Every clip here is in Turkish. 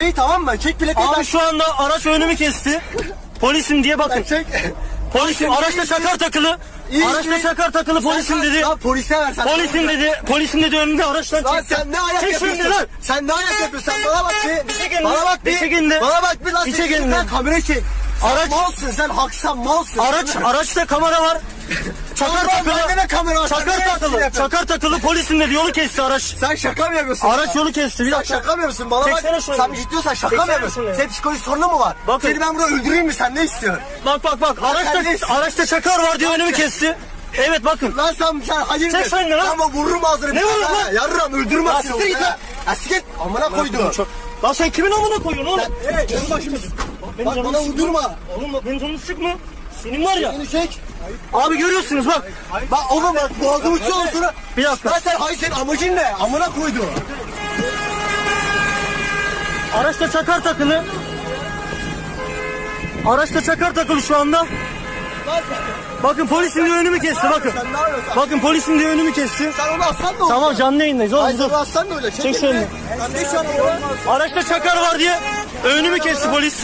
İyi tamam mı? Çek plakayı. Abi şu anda araç önümü kesti. Polisim diye bakın. Çek. Polisim araçta şakar takılı. İyi, Araçta iyi. şakar takılı polisim dedi. Lan polise ver sen. Polisim dedi. Polisim dedi önünde araçtan Lan çekti. sen ne ayak Çek yapıyorsun? lan. Sen ne ayak yapıyorsun? Bana bak bir. Bana lan. bak bir. Çekin de. Bana bak bir lan. Çekin yüzünden de. Kamera çek. Araç-. Malsın sen haksan malsın. Araç araçta kamera var. Çakar takılı. Takılı. Çakar takılı polisim dedi yolu kesti araç. Sen şaka mı yapıyorsun? Araç yolu kesti. Bir Sen dakika. şaka mı yapıyorsun? Bana Çeksene bak. şunu. Sen ciddiyorsan şaka Çeksene mı yapıyorsun? şunu. Senin psikolojik sorunu mu var? Bakın. Seni ben burada öldüreyim mi? Sen ne istiyorsun? Bak bak bak araçta araçta çakar var diye önümü kesti. Evet bakın. Lan sen sen hayırdır? Çek sen de lan. Ama vururum ağzını. Ne vurur lan? Yarram Ya aslında. siktir git lan. Ya siktir. Amına koydu. Çok. Lan sen kimin amına koyuyorsun oğlum? Evet canım başımız. Bak bana vurdurma. Oğlum bak benim canımı sıkma. Senin var ya. Beni çek. Abi görüyorsunuz bak. Bak oğlum bak boğazımı tutuyor sonra. Bir dakika. Lan sen hayır senin amacın ne? Amına koydu. Araçta çakar takılı. Araçta çakar takılı şu anda. Sen- Bakın polisim diye önümü kesti bakın. Sen ne yapıyorsun? Bakın polisim diye önümü kesti. Sen onu aslan da olur. Tamam canlı yayındayız Hayır oğlum sen dur. onu aslan da öyle. Çek, Çek şöyle. Ne arabanı? Araçta çakar var diye önümü kesti polis.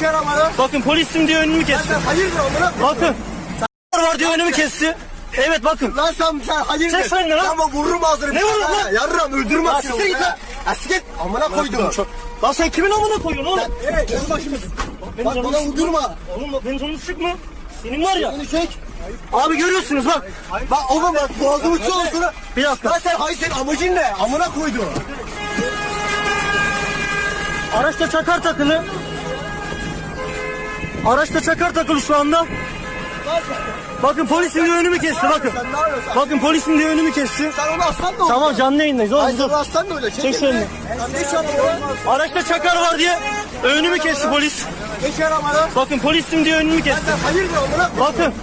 Ne arabanı? Bakın polisim diye önümü kesti. sen hayırdır amına koydu. Bakın. Çakar var diye önümü kesti. Evet bakın. Lan sen sen hayırdır? Çek sen de lan. Ama vururum ağzını. Ne vurur lan? Yarram öldürürüm Ya siktir git lan. Ya siktir. Amına koydu. Çok. Lan sen kimin amına koyuyorsun oğlum? Evet canım başımız. Benim Bak bana vurdurma. Oğlum benim canımı sıkma. Senin var ya. Beni çek. Abi görüyorsunuz bak. Bak oğlum bak boğazımı tutuyor sonra. Bir dakika. Lan sen hayır senin amacın ne? Amına koydu. Araçta çakar takılı. Araçta çakar takılı şu anda. Sen- Bakın polisim diye önümü kesti bakın. Sen ne yapıyorsun? Bakın polisim diye önümü kesti. Sen onu aslan da. Tamam canlı yayındayız Hayır oğlum sen dur. aslan da öyle. Çek, şöyle. Lan ne şu arabanı? Araçta çakar var diye önümü kesti polis. Ne şu arabanı? Bakın polisim diye önümü kesti. sen hayırdır amına koydu. Bakın